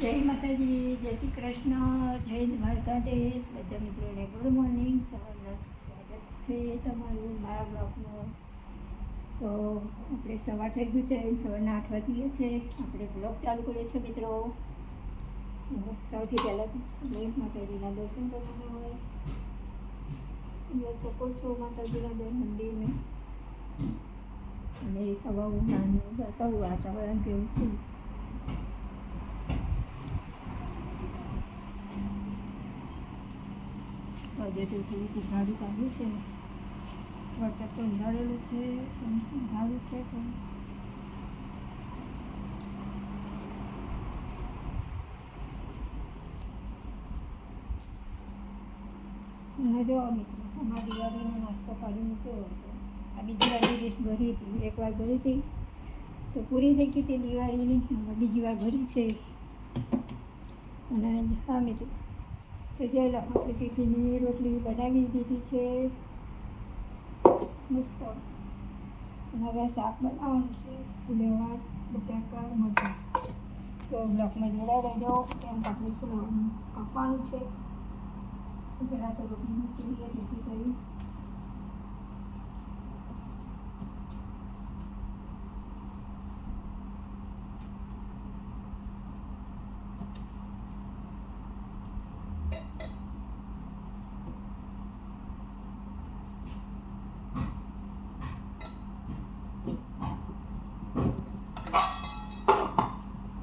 જય માતાજી, જય શ્રી કૃષ્ણ, જય દ્વારકાધીશ. બધા મિત્રોને ગુડ મોર્નિંગ સવારના સ્વાગત છે તમારું મારા બ્લોગમાં તો આપણે સવાર થઈ ગયું છે, સવારના આઠ વાગીએ છે. આપણે બ્લોગ ચાલુ કરીએ છીએ મિત્રો. સૌથી પહેલાં જય માતાજીના દર્શન કરવાના હોય શકો છો માતાજીના દર મંદિરને અને હવા ઉનાળનું બતાવું વાતાવરણ કેવું છે? આજે તો થોડુંક ઉઘાડું કાઢ્યું છે. વરસાદ તો અંધારેલો છે ઉઘાડું છે પણ. અને જો અમારા દિવાળીનો નાસ્તો કાઢી મૂક્યો હતો. આ બીજી વાર ડિશ ભરી હતી. એકવાર ભરી હતી. તો પૂરી થઈ ગઈ હતી દિવાળીની. બીજી વાર ભરી છે. અને હા મિત્રો. તો જે આપણે ટિફિનની રોટલી બનાવી દીધી છે. મસ્ત. હવે શાક બનાવવાનું છે. ફુલેવાર બટાકા, મરચાં. તો બ્લોકમાં જોડાઈ રહેજો. કેમ તકલીફ કાપવાનું છે. પહેલાં તો રોટલી મૂકી દઈએ કરી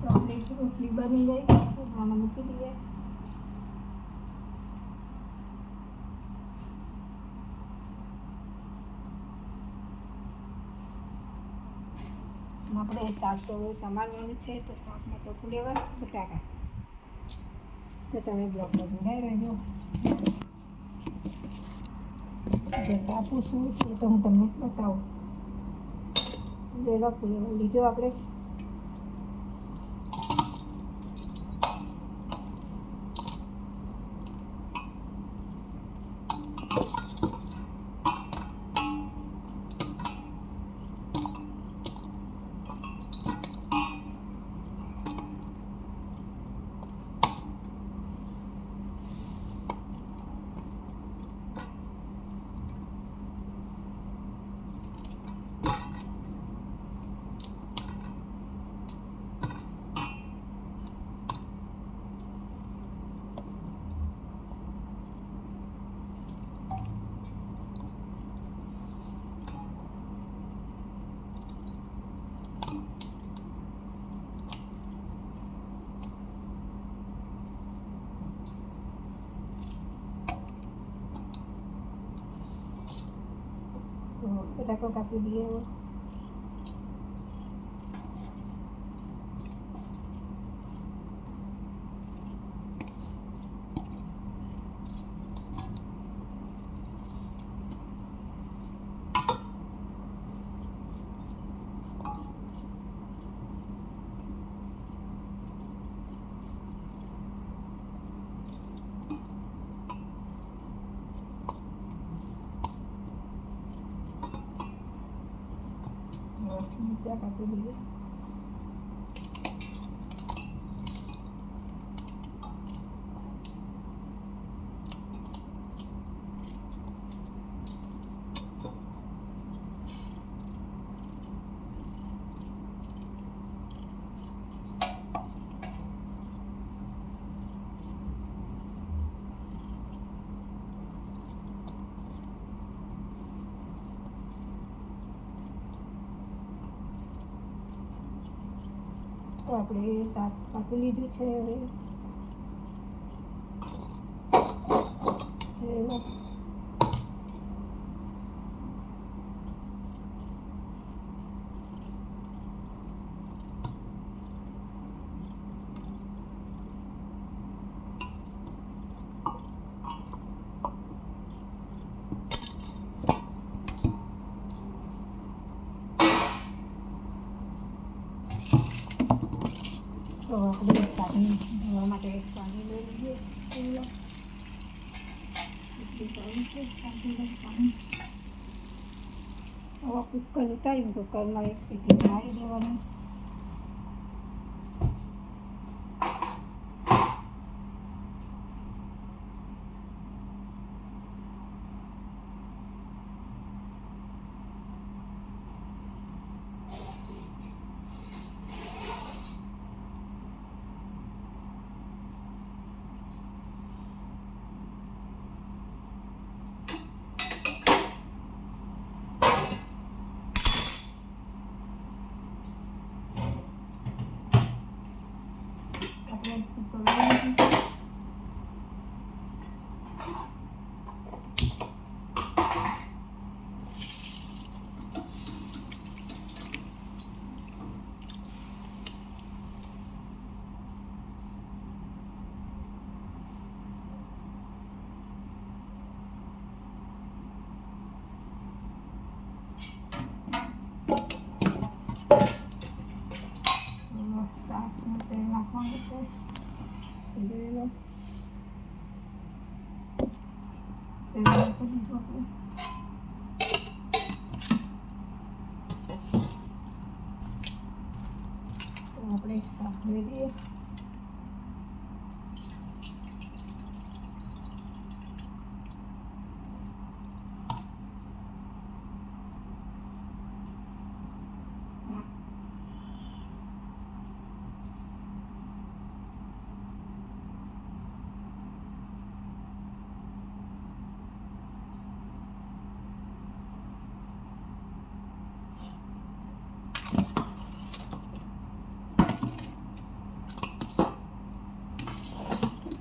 તો આપણી રોટલી બની ગઈ આમાં મૂકી દઈએ અને આપણે શાક તો સમારવાનું છે તો શાકમાં તો ફુલેવર બટાકા તો તમે બ્લોગમાં જોડાઈ રહેજો જે કાપું છું એ તો હું તમને બતાવું જેલો ફુલેવર લીધો આપણે તો બટાકો કાપી દઈએ હવે તો આપણે શાક પાકી લીધું છે હવે ચલો. તો આપણે શાકને ધોવા માટે પાણી લઈ લઈએ કુકર ઉતારીને કુકરમાં એક સીટી મારી દેવાની 그냥 내가 꺼지도 하고 어 그래 있어 내비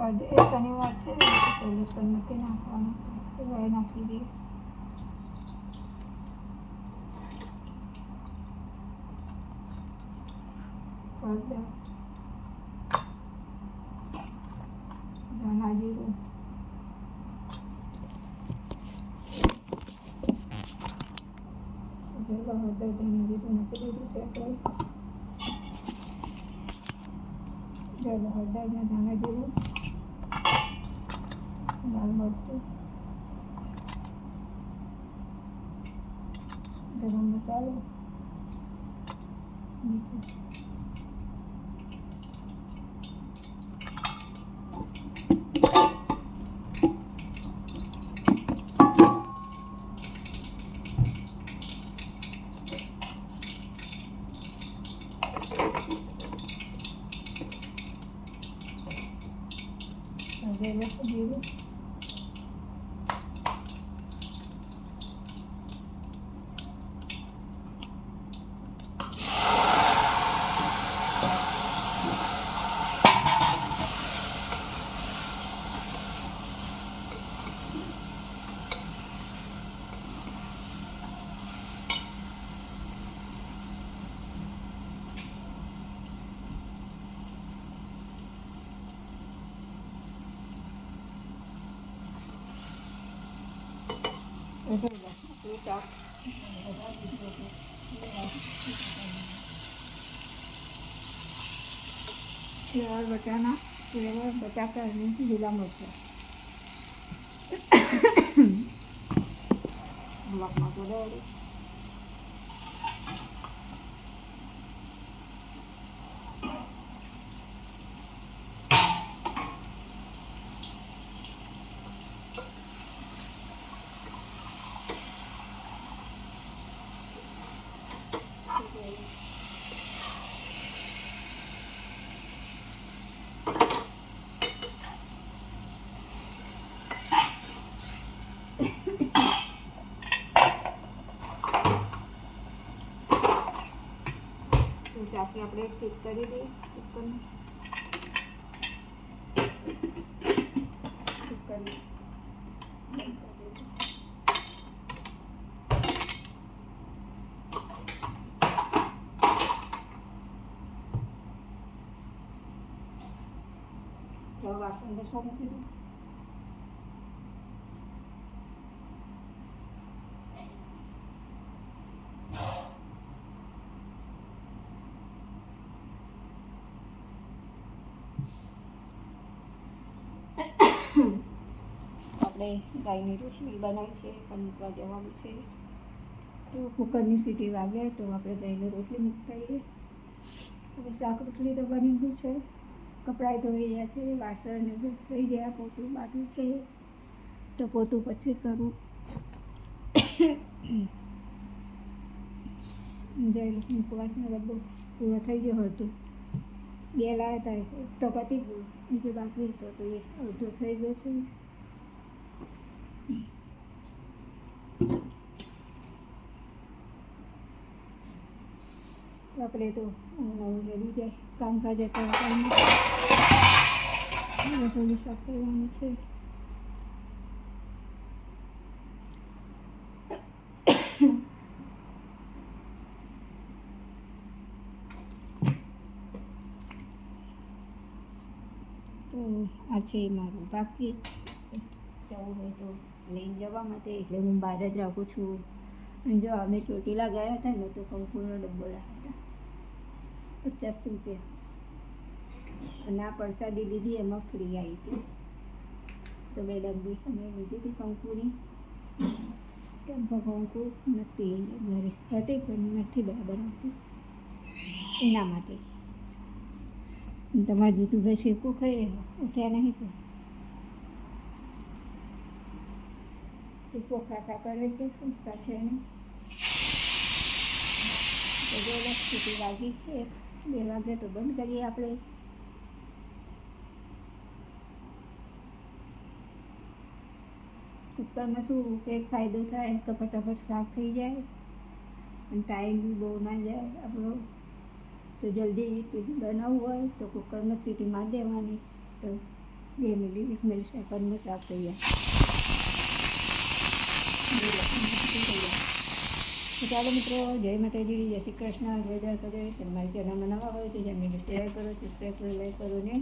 લઈએ આજે એ શનિવાર છે તો લસણ નથી નાખવાનું. એટલે એ નાખી દઈએ. હળદર ધાણા જીરું. હળદર ધાણા જીરું નાખી દીધું છે આપણે ધાણા જીરું. લાલ મરચું ગરમ મસાલો મીઠું હવે જીરું ફ્લેવર બટાના ફ્લેવર બટાકા અને લીલા મરચાં બ્લોકમાં બોલાવી તો ચાકી આપણે ફિટ કરી દઈએ કુકરને ફિટ કરી બંધ કરી દેજો. તો વાસણ આપણે ગાયની રોટલી બનાવી છે, પણ મૂકવા જવાનું છે. તો કુકરની સીટી વાગે તો આપણે ગાયની રોટલી મૂકતા આવીએ હવે શાક રોટલી તો બની ગયું છે. કપડાં ધોઈ ગયા છે, વાસણ થઈ ગયા, પોતું બાકી છે. તો પોતું પછી કરું. જય લક્ષ્મી, ઉપવાસનો ડબ્બો પૂરો થઈ ગયો હતો. બે લાવ્યા હતા તો પતી ગયું, બીજું બાકી હતો તો એ અડધો થઈ ગયો છે. આપણે તો નવું રેડી જાય, કામકાજ હતા રસોઈ સાફ કરવાનું છે. તો આ છે મારું બાકી. જવું હોય તો લઈને જવા માટે એટલે હું બહાર જ રાખું છું. અને જો અમે ચોટીલા ગયા હતા ને, તો કંકુનો ડબ્બો લાવ્યા હતા. પચાસ રૂપિયા. અને આ પ્રસાદી લીધી, એમાં ફ્રી આવી હતી. તો બે ડબ્બી અમે લીધી હતી કંકુની. કેમ કે કંકુ નથી ઘરે. હતી પણ નથી બરાબર હતી એના માટે. તમારા જીતુભાઈ શેકો ખાઈ રહ્યો? ઉઠ્યા નહીં પણ શેકો ખાતા કરે છે ઉઠતા છે એને તો જો સુધી વાગી છે, બે વાગે તો બંધ કરીએ આપણે. કુકરમાં શું કે ફાયદો થાય તો ફટાફટ સાફ થઈ જાય અને ટાઈમ બી બહુ ના જાય આપણો. તો જલ્દી બનાવવું હોય તો કુકરમાં સીટી મારી દેવાની, તો બે મિનિટ, એક મિનિટ સેકન્ડમાં સાફ થઈ જાય. ચાલો મિત્રો, જય માતાજી, જય શ્રી કૃષ્ણ, જય દ્વારકાધીશ. કરે મારી ચેનલમાં નવા હોય તો ચેનલને શેર કરો સબસ્ક્રાઈબ કરો લાઈક કરો ને